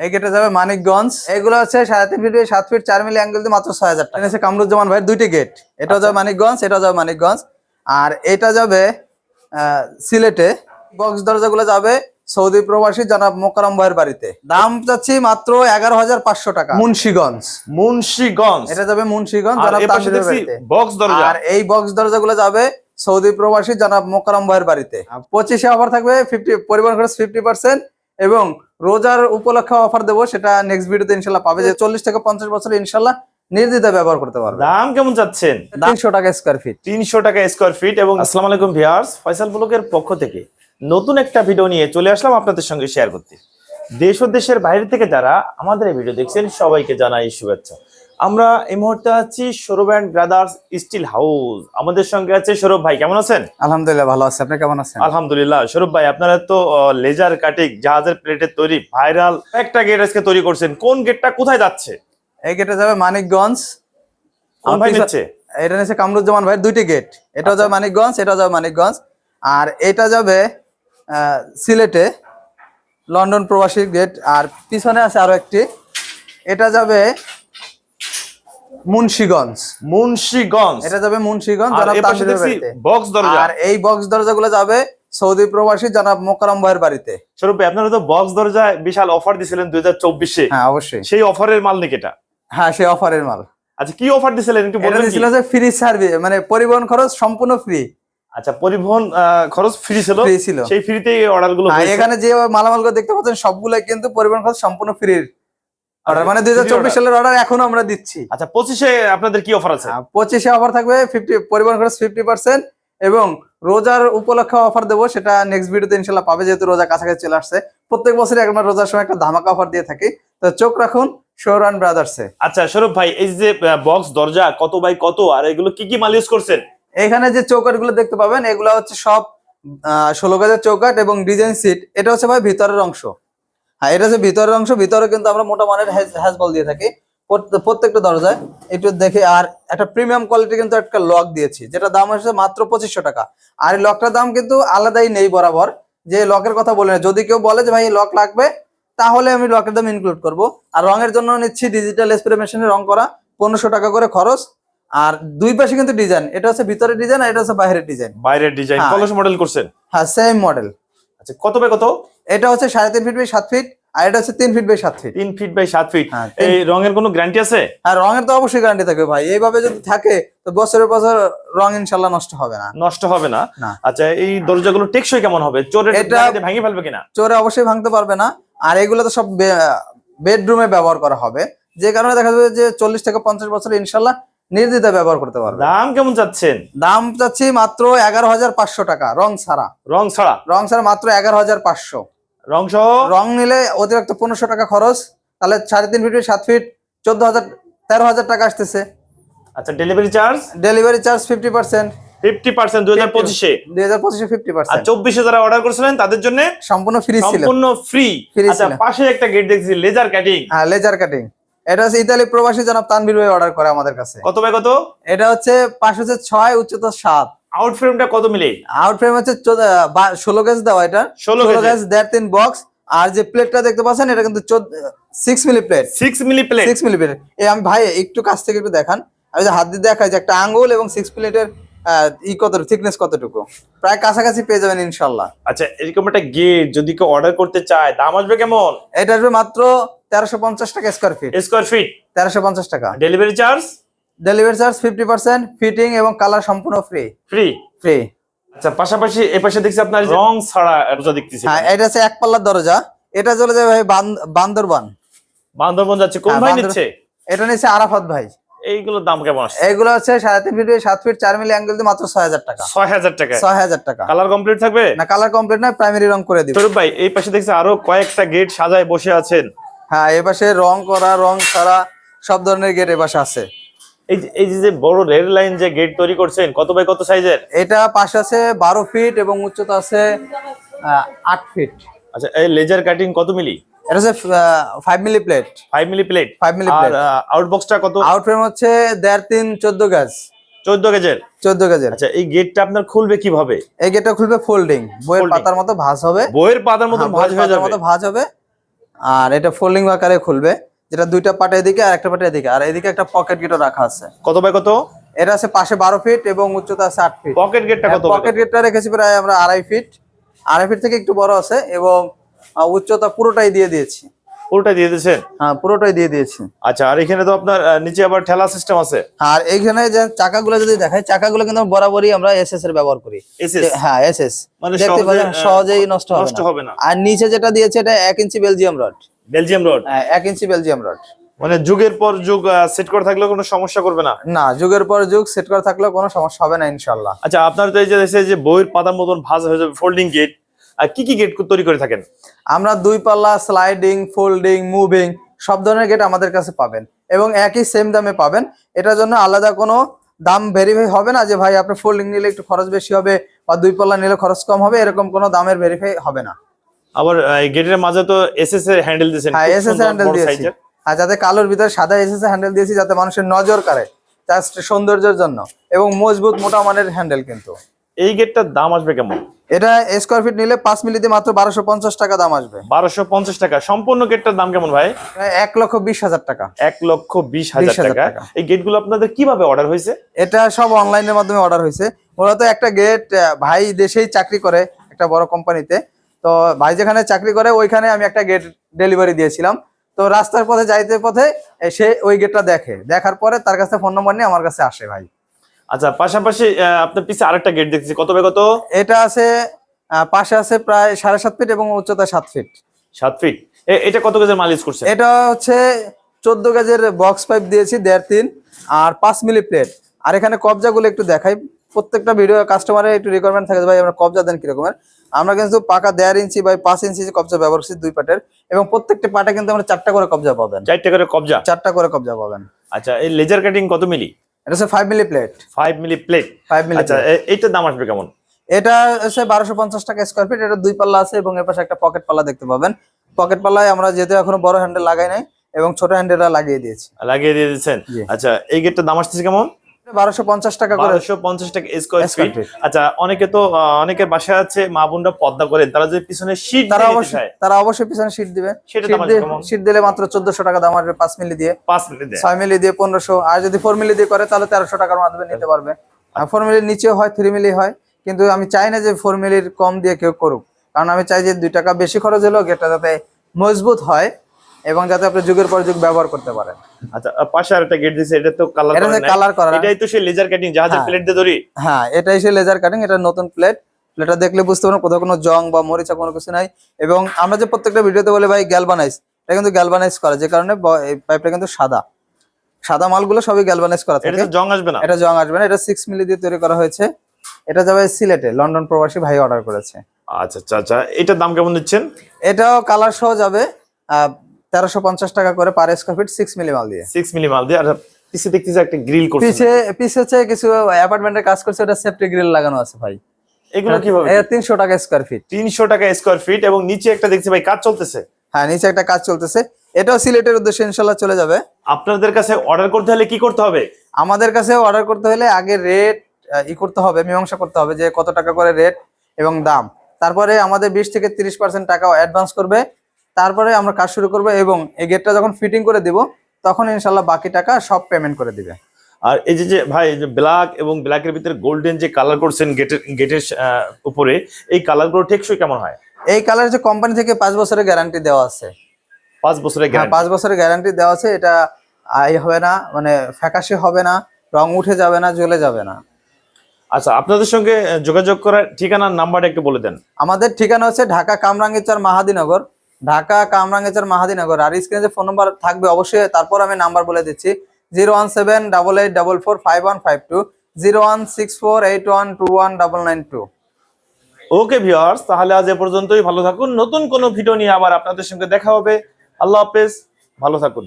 এই গেটে যাবে মানিকগঞ্জ। এগুলো হচ্ছে সাড়ে তিন ফিট সাত ফিট চার মিলি অ্যাঙ্গেল দিয়ে মাত্র ছয় হাজার টাকা। এনেছে কামরুজ্জামান ভাই দুইটি গেট। এটাও যাবে মানিকগঞ্জ এটাও যাবে মানিকগঞ্জ। আর এটা যাবে আহ, সিলেটে। বক্স দরজাগুলো যাবে সৌদি প্রবাসী জনাব মোকারম ভাইয়ের বাড়িতে। দাম চাচ্ছি মাত্র এগারো হাজার পাঁচশো টাকা। মুন্সিগঞ্জ। মুন্সিগঞ্জ। এটা যাবে মুন্সিগঞ্জ আর জনাব তানভীরের বাড়িতে। বক্স দরজা। আর এই বক্স দরজাগুলো যাবে সৌদি প্রবাসী জনাব মোকারম ভাইয়ের বাড়িতে। পঁচিশে অফার থাকবে ফিফটি পরিবহন খরচ ফিফটি পার্সেন্ট এবং রোজার উপলক্ষে অফার দেবো সেটা নেক্সট ভিডিওতে ইনশাল্লাহ পাবে। যে চল্লিশ থেকে পঞ্চাশ বছর ইনশাল্লাহ নির্দ্বিধায় ব্যবহার করতে পারবে। দাম কেমন চাচ্ছেন? তিনশো টাকা স্কোয়ার ফিট তিনশো টাকা স্কোয়ার ফিট এবং আসসালাম আলাইকুম ভিয়ার্স ফয়সাল ব্লকের পক্ষ থেকে নতুন একটা ভিডিও নিয়ে চলে আসলাম আপনাদের সঙ্গে শেয়ার করতে। দেশ ও দেশের বাইরে থেকে যারা আমাদের এই ভিডিও দেখছেন সবাইকে জানাই শুভেচ্ছা। আমরা এই মুহূর্তে আছি Sourav and brothers steel house. আমাদের সঙ্গে আছে সৌরভ ভাই কেমন আছেন? আলহামদুলিল্লাহ ভালো আছে। আপনি কেমন আছেন? আলহামদুলিল্লাহ। সৌরভ ভাই আপনারা তো লেজার কাটিং জাহাজের প্লেটের তৈরি ভাইরাল একটা গেট আজকে তৈরি করছেন। কোন গেটটা কোথায় যাচ্ছে? এই গেটে যাবে মানিকগঞ্জ। ভাই এটা নিচ্ছে কামরুজ্জামান ভাইয়ের দুইটি গেট এটাও যাবে মানিকগঞ্জ এটাও যাবে মানিকগঞ্জ। আর এটা যাবে আহ, সিলেটে লন্ডন প্রবাসী গেট আর পিছনে আছে আরও একটি। এটা যাবে মুন্সিগঞ্জ। মুন্সিগঞ্জ। এটা যাবে মুন্সিগঞ্জ বাড়িতে। বক্স দরজা। আর এই বক্স দরজাগুলো যাবে সৌদি প্রবাসী জনাব মোকারম ভাইয়ের বাড়িতে। স্বরূপ আপনারা তো বক্স দরজায় বিশাল অফার দিছিলেন দুই হাজার চব্বিশে। হ্যাঁ অবশ্যই। সেই অফারের মাল নাকি এটা? হ্যাঁ সেই অফারের মাল। আচ্ছা কি অফার দিছিলেন একটু বলবেন কি? যে ফ্রি সার্ভিস মানে পরিবহন খরচ সম্পূর্ণ ফ্রি আচ্ছা পরিবহন খরচ ফ্রি ছিল? ফ্রি ছিল। সেই ফ্রিতে অর্ডারগুলো হ্যাঁ, এখানে যে মালামালগুলো দেখতে পাচ্ছেন সবগুলো কিন্তু পরিবহন খরচ সম্পূর্ণ ফ্রির অর্ডার মানে দুই। সালের অর্ডার এখনও আমরা দিচ্ছি। আচ্ছা পঁচিশে আপনাদের কি অফার আছে? পঁচিশে অফার থাকবে ফিফটি পরিবহন খরচ ফিফটি পার্সেন্ট এবং রোজার উপলক্ষে অফার দেবো সেটা নেক্সট ভিডিওতে ইনশাল্লাহ পাবে যেহেতু রোজা কাছাকাছি চলে আসছে। প্রত্যেক বছরই একবার রোজার সময় একটা ধামাকা অফার দিয়ে থাকি। তো চোখ রাখুন সৌরান ব্রাদার্সে আচ্ছা সৌরভ ভাই এই যে বক্স দরজা কত বাই কত আর এগুলো কি কি মাল ইউজ করছেন? এখানে যে চৌকাটগুলো দেখতে পাবেন এগুলো হচ্ছে সব ষোলো গাজের চৌকাট এবং ডিজাইন সিট এটা হচ্ছে ভাই ভিতরের অংশ। হ্যাঁ এটা হচ্ছে ভিতরের অংশ ভিতরে কিন্তু আমরা মোটা মানের হ্যাজবল দিয়ে থাকি। প্রত্যেকটা দরজায়। একটু দেখে আর একটা প্রিমিয়াম কোয়ালিটি কিন্তু একটা লক দিয়েছি যেটা দাম হচ্ছে মাত্র পঁচিশশো টাকা। আর এই লকটার দাম কিন্তু আলাদাই নেই বরাবর যে লকের কথা বলে না। যদি কেউ বলে যে ভাই লক লাগবে? তাহলে আমি লকের দাম ইনক্লুড করব। আর রঙের জন্য নিচ্ছি ডিজিটাল স্প্রে মেশিনে রং করা পনেরোশো টাকা করে খরচ। আর দুই পাশে কিন্তু ডিজাইন এটা হচ্ছে ভিতরের ডিজাইন আর এটা হচ্ছে বাইরের ডিজাইন বাইরের ডিজাইন হ্যাঁ। কলস মডেল করছেন? হ্যাঁ সেম মডেল আচ্ছা কত বাই কত? এটা হচ্ছে সাড়ে তিন ফিট বাই সাত ফিট আর এটা হচ্ছে তিন ফিট বাই সাত ফিট তিন ফিট বাই সাত ফিট হ্যাঁ, এই রঙের কোনো গ্যারান্টি আছে? আর রঙের তো অবশ্যই গ্যারান্টি থাকবে ভাই। এইভাবে যদি থাকে তো বছরের বছর রং ইনশাল্লাহ নষ্ট হবে না। নষ্ট হবে না। আচ্ছা এই দরজাগুলো টেকসই কেমন হবে? চোরের এটা- ভেঙে ফেলবে কিনা? চোরে অবশ্যই ভাঙতে পারবে না। আর এগুলো তো সব বেডরুমে ব্যবহার করা হবে। যে কারণে দেখা যাবে যে চল্লিশ থেকে পঞ্চাশ বছর ইনশাল্লাহ নির্দ্বিধায় ব্যবহার করতে পারবে। দাম কেমন চাচ্ছেন? দাম চাচ্ছি মাত্র এগারো হাজার পাঁচশো টাকা রং ছাড়া। রং ছাড়া? রং ছাড়া মাত্র এগারো হাজার পাঁচশো। রং সহ? রং নিলে অতিরিক্ত পনেরোশো টাকা খরচ। তাহলে সাড়ে তিন ফিট সাত ফিট চোদ্দ হাজার তেরো হাজার টাকা আসতেছে। আচ্ছা delivery charge delivery charge fifty percent fifty percent দুই হাজার পঁচিশে? দুই হাজার পঁচিশে ফিফটি পার্সেন্ট চব্বিশে যারা অর্ডার করেছিলেন তাদের জন্য সম্পূর্ণ ফ্রি ছিল। সম্পূর্ণ ফ্রি Free আচ্ছা পাশে একটা গেট দেখছি লেজার কাটিং হ্যাঁ লেজার কাটিং এটা হচ্ছে ইতালি প্রবাসী জনাব তানভীর ভাই অর্ডার করে আমাদের কাছে। কত বাই কত? এটা হচ্ছে পাশ হচ্ছে ছয় উচ্চতা সাত। আউট ফ্রেমটা কত মিলে? আউট ফ্রেম হচ্ছে ষোলো গেজ দেওয়া এটা। 16 ষোলো। গেজ দেড় তিন বক্স আর যে প্লেটটা দেখতে পাচ্ছেন এটা কিন্তু six milli plate six milli plate six milli plate এই আমি ভাই একটু কাছ থেকে একটু দেখান। আমি যে হাত দিয়ে দেখাই যে একটা আঙ্গুল এবং সিক্স প্লেটের ই কত থিকনেস কতটুকু। প্রায় কাছাকাছি পেয়ে যাবেন ইনশাল্লাহ আচ্ছা এরকম একটা গেট যদি কেউ অর্ডার করতে চায় দাম আসবে কেমন? এটা আসবে মাত্র তেরোশো পঞ্চাশ টাকা স্কোয়ার ফিট স্কোয়ার ফিট তেরোশো পঞ্চাশ টাকা। Delivery charge delivery charge fifty percent fitting এবং কালার সম্পূর্ণ ফ্রি ফ্রি ফ্রি আচ্ছা পাশাপাশি এ পাশে দেখছি আপনার রং ছাড়া দরজা দেখতেছি। হ্যাঁ এটা হচ্ছে এক পাল্লার দরজা। এটা চলে যাবে ভাই বান- বান্দরবান। বান্দরবন যাচ্ছে কোন হ্যাঁ, ভাই নিচ্ছে? এটা নিচ্ছে আরাফাত ভাই। এইগুলোর দাম কেমন আসছে? এগুলো হচ্ছে সাড়ে তিন ফিট সাত ফিট চার মিলি অ্যাঙ্গেল দিয়ে মাত্র ছয় হাজার টাকা। ছয় হাজার টাকা। ছয় হাজার টাকা। কালার কমপ্লিট থাকবে? না কালার কমপ্লিট নয় প্রাইমারি রং করে দিব। ভাই এই পাশে দেখছি আরও কয়েকটা গেট সাজায় বসে আছেন। হ্যাঁ এ পাশে রং করা রং ছাড়া সব ধরনের গেট এ পাশে আছে। এই যে- যে বড় রেল লাইন যে গেট তৈরি করছেন কত বাই কত সাইজের? এটা পাশে আছে বারো ফিট এবং উচ্চতা আছে আট ফিট আচ্ছা এই লেজার কাটিং কত মিলি? এটা হচ্ছে five milli plate five milli plate five milli আর প্লেট আউটবক্সটা কত? আউট ফ্রেম হচ্ছে দেড় তিন চোদ্দ গাজ। চোদ্দ গেজের? চোদ্দ গাজের। আচ্ছা এই গেটটা আপনার খুলবে কীভাবে? এই গেটটা খুলবে ফোল্ডিং বইয়ের পাতার মতো ভাঁজ হবে। বইয়ের পাতার মতো হ্যাঁ, ভাঁজ হয়ে যাবে। মতো ভাঁজ হবে। আর এটা ফোল্ডিং আকারে খুলবে। যেটা দুইটা পাটে এদিকে আর একটা পাটে এদিকে। আর এদিকে একটা পকেট গেটও রাখা আছে। কত বাই কত? এটা আছে পাশে বারো ফিট এবং উচ্চতা আছে আট ফিট পকেট গেটটা কত পকেট গেটটা রেখেছি প্রায় আমরা আড়াই ফিট আড়াই ফিট থেকে একটু বড় আছে এবং উচ্চতা পুরোটাই দিয়ে দিয়েছি। পুরোটা দিয়ে দিয়েছেন হ্যাঁ পুরোটাই দিয়ে দিয়েছি। আচ্ছা আর এখানে তো আপনার নিচে আবার ঠেলা সিস্টেম আছে। আর এইখানে যে চাকাগুলো যদি দেখাই চাকাগুলো কিন্তু বরাবরই আমরা এসএস এর ব্যবহার করি। হ্যাঁ এসএস মানে দেখতে পাচ্ছেন সহজেই নষ্ট নষ্ট হবে না। আর নিচে যেটা দিয়েছে এটা এক inch Belgium rod Belgium rod? হ্যাঁ এক ইঞ্চি বেলজিয়াম রড। মানে যুগের পর যুগ সেট করে থাকলেও কোনো সমস্যা করবে না? না যুগের পর যুগ সেট করা থাকলেও কোনো সমস্যা হবে না ইনশাল্লাহ আচ্ছা আপনার তো এই যে দেশে যে বইয়ের পাতার মতন ভাঁজ হয়ে যাবে ফোল্ডিং গেট আর কি কি গেট তৈরি করে থাকেন? আমরা দুই পাল্লা স্লাইডিং ফোল্ডিং মুভিং সব ধরনের গেট আমাদের কাছে পাবেন এবং একই সেম দামে পাবেন। এটার জন্য আলাদা কোনো দাম ভেরিফাই হবে না যে ভাই আপনি ফোল্ডিং নিলে একটু খরচ বেশি হবে বা দুই পাল্লা নিলে খরচ কম হবে এরকম কোনো দামের ভেরিফাই হবে না। আবার এই গেটের মাঝে তো এসএস এর হ্যান্ডেল দিয়েছেন হ্যাঁ এসএস হ্যান্ডেল দিয়েছি। আর যাতে কালোর ভিতরে সাদা এসএস হ্যান্ডেল দিয়েছি যাতে মানুষের নজর কাড়ে জাস্ট সৌন্দর্যের জন্য এবং মজবুত মোটা মানের হ্যান্ডেল কিন্তু। এই গেটটার দাম আসবে কেমন? এটা স্কোয়ার ফিট নিলে পাঁচ মিলিতে মাত্র বারোশো পঞ্চাশ টাকা দাম আসবে। বারোশো পঞ্চাশ টাকা। সম্পূর্ণ গেটটার দাম কেমন ভাই? এক লক্ষ বিশ হাজার টাকা। এক লক্ষ বিশ হাজার টাকা। টাকা। এই গেটগুলো আপনাদের কীভাবে অর্ডার হয়েছে? এটা সব অনলাইনের মাধ্যমে অর্ডার হয়েছে। মূলত একটা গেট ভাই দেশেই চাকরি করে একটা বড় কোম্পানিতে তো ভাই যেখানে চাকরি করে ওইখানে আমি একটা গেট ডেলিভারি দিয়েছিলাম। তো রাস্তার পথে যাইতে পথে সে ওই গেটটা দেখে। দেখার পরে তার কাছে ফোন নম্বর নিয়ে আমার কাছে আসে ভাই। আচ্ছা পাশাপাশি আপনার পিছে আরেকটা গেট দেখতেছি। কত বাই কত? এটা আছে পাশে আছে প্রায় সাড়ে সাত ফিট এবং উচ্চতা সাত ফিট সাত ফিট এটা কত গেজের মাল ইউজ করছে এটা হচ্ছে চোদ্দ গেজের বক্স পাইপ দিয়েছি দেড় তিন আর পাঁচ মিলি প্লেট আর এখানে কবজাগুলো একটু দেখাই। প্রত্যেকটা ভিডিও কাস্টমারের একটু রিকোয়ারমেন্ট থাকে ভাই আমরা কবজা দেন কিরকমের? আমরা কিন্তু পাকা দেড় ইঞ্চি বা পাঁচ ইঞ্চি কবজা ব্যবহার করছি দুই পাটের। এবং প্রত্যেকটা পাটে কিন্তু আমরা চারটা করে কবজা পাবেন। চারটে করে কবজা? চারটা করে কবজা পাবেন। আচ্ছা এই লেজার কাটিং কত মিলি? এটা হচ্ছে five milli plate five milli plate five milli আচ্ছা এইটার দাম আসবে কেমন? এটা হচ্ছে বারোশো পঞ্চাশ টাকা স্কোয়ার ফিট এটা দুই পাল্লা আছে এবং এর পাশে একটা পকেট পাল্লা দেখতে পাবেন। পকেট পাল্লায় আমরা যেহেতু এখনও বড় হ্যান্ডেল লাগাই নাই এবং ছোট হ্যান্ডেলটা লাগিয়ে দিয়েছি। লাগিয়ে দিয়ে দিচ্ছেন। আচ্ছা এই গেটটার দাম আসতেছে কেমন? বারোশো পঞ্চাশ টাকা করে। বারোশো পঞ্চাশ টাকা স্কোয়ার ফিট আচ্ছা অনেকে তো অনেকের বাসায় আছে মা বোনরা পদ্মা করেন তারা যে পিছনে শীত তারা অবশ্যই তারা অবশ্যই পিছনে সিট দিবে। সেটা সিট দাম দিয়ে কেমন? সিট দিলে মাত্র চোদ্দশো টাকা দাম আসবে পাঁচ মিলি দিয়ে। মিলি দিয়ে। আর যদি মিলি দিয়ে করে তাহলে তেরোশো টাকার মাধ্যমে নিতে পারবে। আর ফোর মিলির নিচেও হয় থ্রি মিলি হয়। কিন্তু আমি চাই না যে ফোর মিলির কম দিয়ে কেউ করুক। কারণ আমি চাই যে দুই টাকা বেশি খরচ হলেও গেটটা যাতে মজবুত হয়। এবং যাতে আপনি যুগের পর যুগ ব্যবহার করতে পারেন। আচ্ছা আর পাশে আরেকটা গেট দিছে এটা তো কালার করা এটা কালার করা। এটাই তো সেই লেজার কাটিং জাহাজের হ্যাঁ। প্লেট দিয়ে ধরি। হ্যাঁ এটাই সে লেজার কাটিং এটা নতুন প্লেট প্লেটটা দেখলে বুঝতে পারবেন কোথাও কোনো জং বা মরিচা কোনো কিছু নাই। এবং আমরা যে প্রত্যেকটা ভিডিওতে বলি ভাই গ্যালবানাইজ এটা কিন্তু গ্যালবানাইজ করা যে কারণে এই পাইপটা কিন্তু সাদা। সাদা মালগুলো সবই গ্যালবানাইজ করা এটা থাকে। তো জং আসবে না। এটা জং আসবে না এটা সিক্স মিলি দিয়ে তৈরি করা হয়েছে। এটা যাবে সিলেটে লন্ডন প্রবাসী ভাই অর্ডার করেছে। আচ্ছা আচ্ছা আচ্ছা এটার দাম কেমন দিচ্ছেন? এটাও কালার সহ যাবে। তেরোশো পঞ্চাশ টাকা করে per square feet six milli মাল দিয়ে। সিক্স মিলি মাল দিয়ে আর পিছে দেখতেছি একটা গ্রিল করছে। পিছে পিছে হচ্ছে কিছু অ্যাপার্টমেন্টের কাজ করছে ওটা সেফটি গ্রিল লাগানো আছে ভাই। এগুলো কীভাবে? তিনশো টাকা স্কোয়ার ফিট তিনশো টাকা স্কোয়ার ফিট এবং নিচে একটা দেখছি ভাই কাজ চলতেছে। হ্যাঁ নিচে একটা কাজ চলতেছে। এটাও সিলেটের উদ্দেশ্যে ইনশাল্লাহ চলে যাবে। আপনাদের কাছে অর্ডার করতে হলে কি করতে হবে? আমাদের কাছে অর্ডার করতে হলে আগে রেট ই করতে হবে মীমাংসা করতে হবে যে কত টাকা করে রেট এবং দাম। তারপরে আমাদের বিশ থেকে তিরিশ পার্সেন্ট টাকা অ্যাডভান্স করবে। তারপরে আমরা কাজ শুরু করব এবং এই গেটটা যখন ফিটিং করে দিব তখন ইনশাল্লাহ বাকি টাকা সব পেমেন্ট করে দিবে। আর এই যে যে ভাই যে ব্ল্যাক এবং ব্ল্যাকের ভিতরে গোল্ডেন যে কালার করছেন গেটের গেটের উপরে এই কালারগুলো টেকসই কেমন হয়? এই কালার যে কোম্পানি থেকে পাঁচ বছরের গ্যারান্টি দেওয়া আছে। পাঁচ বছরের হ্যাঁ গ্যারান্টি পাঁচ বছরের গ্যারান্টি দেওয়া আছে এটা আই হবে না মানে ফ্যাকাশে হবে না রং উঠে যাবে না জ্বলে যাবে না। আচ্ছা আপনাদের সঙ্গে যোগাযোগ করার ঠিকানার নাম্বারটা একটু বলে দেন। আমাদের ঠিকানা হচ্ছে ঢাকা কামরাঙ্গীরচর মাহাদিনগর। ঢাকা, কামরাঙ্গেচার, মাহাদিনগর। আর স্ক্রিনে যে ফোন নাম্বার থাকবে অবশ্যই তারপর আমি নাম্বার বলে দিচ্ছি। Zero one seven double eight double four five one five two zero one six four eight one two one double nine two okay viewers তাহলে আজ এ পর্যন্তই। ভালো থাকুন। নতুন কোনো ভিডিও নিয়ে আবার আপনাদের সঙ্গে দেখা হবে। আল্লাহ হাফেজ। ভালো থাকুন।